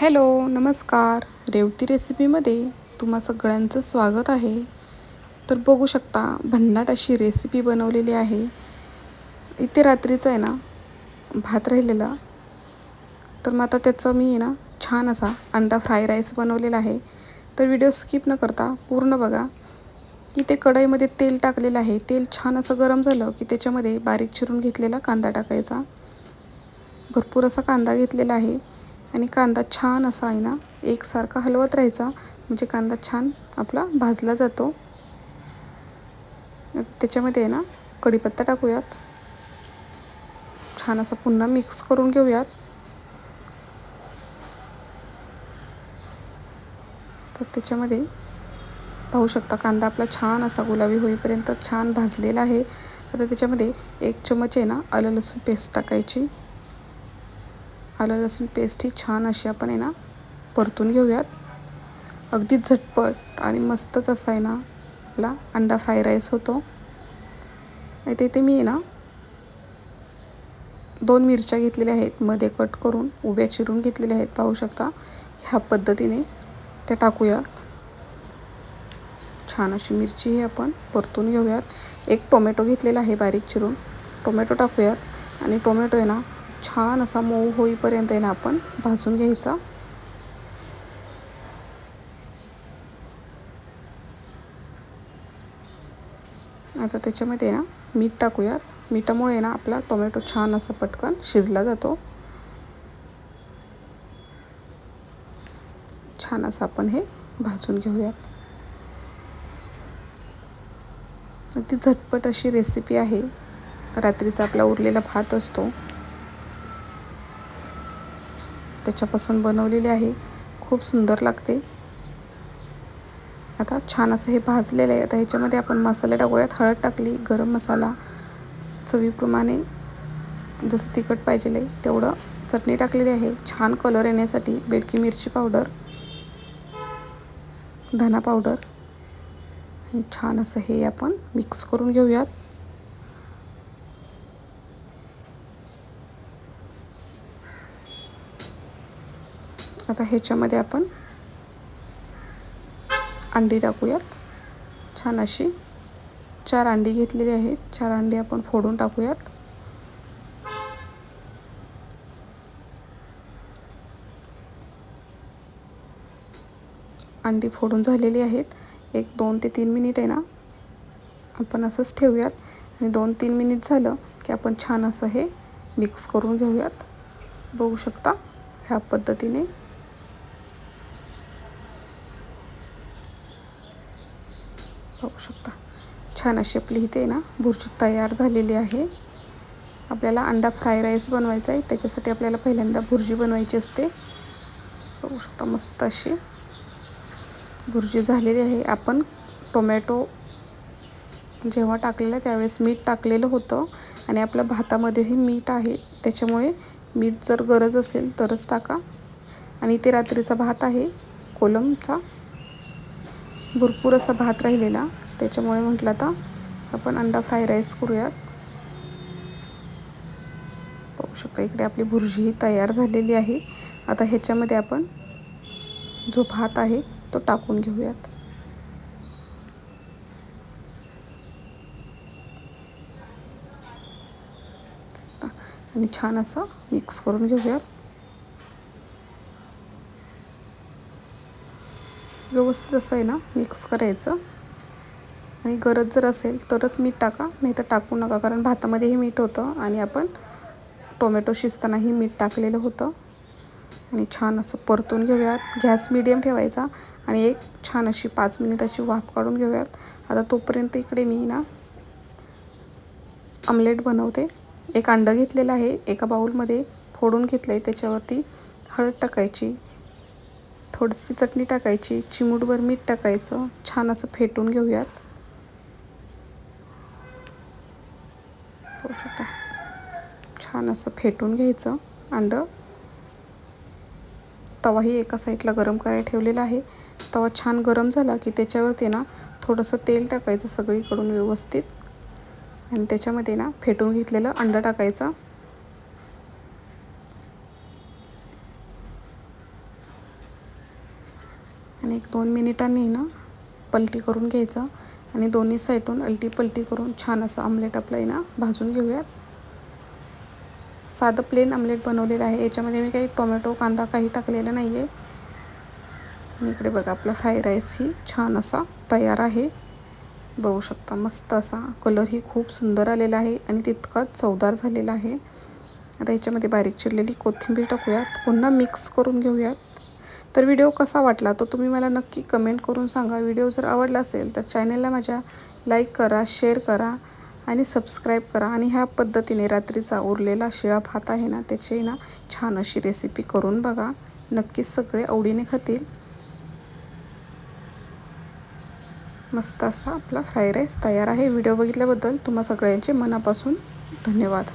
Hello नमस्कार. रेवती रेसिपीमध्ये तुम्हा सगळ्यांचं स्वागत आहे. तर बघू शकता भन्नाट अशी रेसिपी बनवलेली आहे. इथे रात्रीचं आहे ना भात राहिलेला. तर मग आता त्याचं मी आहे ना छान असा अंडा फ्राय राईस बनवलेला आहे. तर व्हिडिओ स्किप न करता पूर्ण बघा. की ते कढईमध्ये तेल टाकलेलं आहे. तेल छान असं गरम झालं की त्याच्यामध्ये बारीक चिरून घेतलेला कांदा टाकायचा. भरपूर असा कांदा घेतलेला आहे. आणि कांदा छान असा आहे ना एकसारखा हलवत राहायचा. म्हणजे कांदा छान आपला भाजला जातो. त्याच्यामध्ये आहे ना कढीपत्ता टाकूयात. छान असा पुन्हा मिक्स करून घेऊयात. तर त्याच्यामध्ये पाहू शकता कांदा आपला छान असा गुलाबी होईपर्यंत छान भाजलेला आहे. आता त्याच्यामध्ये एक चमच आहे ना आलं लसूण पेस्ट टाकायची. आलं लसूण पेस्ट ही छान अशी आपण आहे ना परतून घेऊयात. अगदी झटपट आणि मस्तच असा आहे ना आपला अंडा फ्राय राईस होतो. इथे इथे मी आहे ना दोन मिरच्या घेतलेल्या आहेत. मध्ये कट करून उभ्या चिरून घेतलेल्या आहेत. पाहू शकता ह्या पद्धतीने त्या टाकूया छान अशी मिरची ही आपण परतून घेऊयात. एक टोमॅटो घेतलेला आहे बारीक चिरून. टोमॅटो टाकूयात आणि टोमॅटो आहे ना छान असा मऊ होईपर्यंत आहे ना आपण भाजून घ्यायचा. आता त्याच्यामध्ये ना मीठ टाकूयात. मिठामुळे ना आपला टोमॅटो छान असा पटकन शिजला जातो. छान असं आपण हे भाजून घेऊयात. ती झटपट अशी रेसिपी आहे. रात्रीचा आपला उरलेला भात असतो. त्याच्यापासून बनवलेली आहे. खूप सुंदर लागते. आता छान असं हे भाजलेलं आहे. आता ह्याच्यामध्ये आपण मसाले टाकूयात. हळद टाकली गरम मसाला चवीप्रमाणे जसं तिखट पाहिजे आहे तेवढं. चटणी टाकलेली आहे. छान कलर येण्यासाठी बेडकी मिरची पावडर धना पावडर आणि छान असं हे आपण मिक्स करून घेऊयात. आता ह्याच्यामध्ये आपण अंडी टाकूयात. छान अशी चार अंडी घेतलेली आहेत. चार अंडी आपण फोडून टाकूयात. अंडी फोडून झालेली आहेत. एक दोन ते तीन मिनिट आहे ना? आपण असंच ठेवूयात. आणि दोन तीन मिनिट झालं की आपण छान असं हे मिक्स करून घेऊयात. बघू शकता ह्या पद्धतीने. बघू शकता. छान अशी आपली इथे ना भुर्जी तयार झालेली आहे. आपल्याला अंडा फ्राय राईस बनवायचा आहे. त्याच्यासाठी आपल्याला पहिल्यांदा भुर्जी बनवायची असते. बघू शकता मस्त अशी भुर्जी झालेली आहे. आपण टोमॅटो जेव्हा टाकलेलं त्यावेळेस मीठ टाकलेलं होतं. आणि आपल्या भातामध्येही मीठ आहे. त्याच्यामुळे मीठ जर गरज असेल तरच टाका. आणि ते रात्रीचा भात आहे. कोलमचा. भरपूर असा भात राहिलेला. त्याच्यामुळे म्हटलं आता आपण अंडा फ्राय राईस करूयात. पाहू शकता इकडे आपली भुर्जी ही तयार झालेली आहे. आता ह्याच्यामध्ये आपण जो भात आहे तो टाकून घेऊयात. आणि छान असं मिक्स करून घेऊयात. व्यवस्थित असं आहे ना मिक्स करायचं. आणि गरज जर असेल तरच मीठ टाका नाही तर टाकू नका कारण भातामध्येही मीठ होतं आणि आपण टोमॅटो शिजतानाही मीठ टाकलेलं होतं. आणि छान असं परतून घेऊयात. गॅस मिडियम ठेवायचा आणि एक छान अशी पाच मिनिटाची वाफ काढून घेऊयात. आता तोपर्यंत इकडे मी ना आमलेट बनवते. एक अंडं घेतलेलं आहे एका बाऊलमध्ये फोडून घेतलं आहे त्याच्यावरती हळद टाकायची. थोडीशी चटणी टाकायची चिमूटभर मीठ टाकायचं छान असं फेटून घेऊयात. पाहू शकता छान असं फेटून घ्यायचं. अंडं. तवाही एका साईडला गरम करायला ठेवलेला आहे. तवा छान गरम झाला की त्याच्यावरती ना थोडंसं तेल टाकायचं सगळीकडून व्यवस्थित. आणि त्याच्यामध्ये ना फेटून घेतलेलं अंडं टाकायचं. आणि एक दोन मिनिटांनी ना पलटी करून घ्यायचं आणि दोन्ही साईडून अलटी पलटी करून छान असं आमलेट आपलं आहे ना भाजून घेऊयात. साधं प्लेन आमलेट बनवलेलं आहे. याच्यामध्ये मी काही टोमॅटो कांदा काही टाकलेलं नाही आहे आणि इकडे बघा आपला फ्राय राईस ही छान असा तयार आहे. बघू शकता मस्त असा कलरही खूप सुंदर आलेला आहे आणि तितकाच चवदार झालेला आहे. आता याच्यामध्ये बारीक चिरलेली कोथिंबीर टाकूयात. पुन्हा मिक्स करून घेऊयात. तर व्हिडिओ कसा वाटला तो तुम्ही मला नक्की कमेंट करून सांगा. व्हिडिओ जर आवडला असेल तर चॅनलला माझ्या लाईक करा शेअर करा आणि सबस्क्राईब करा. आणि ह्या पद्धतीने रात्रीचा उरलेला शिळा भात आहे ना त्याची ना छान अशी रेसिपी करून बघा. नक्कीच सगळे आवडीने खातील. मस्त असा आपला फ्राय राईस तयार आहे. व्हिडिओ बघितल्याबद्दल तुम्हा सगळ्यांचे मनापासून धन्यवाद.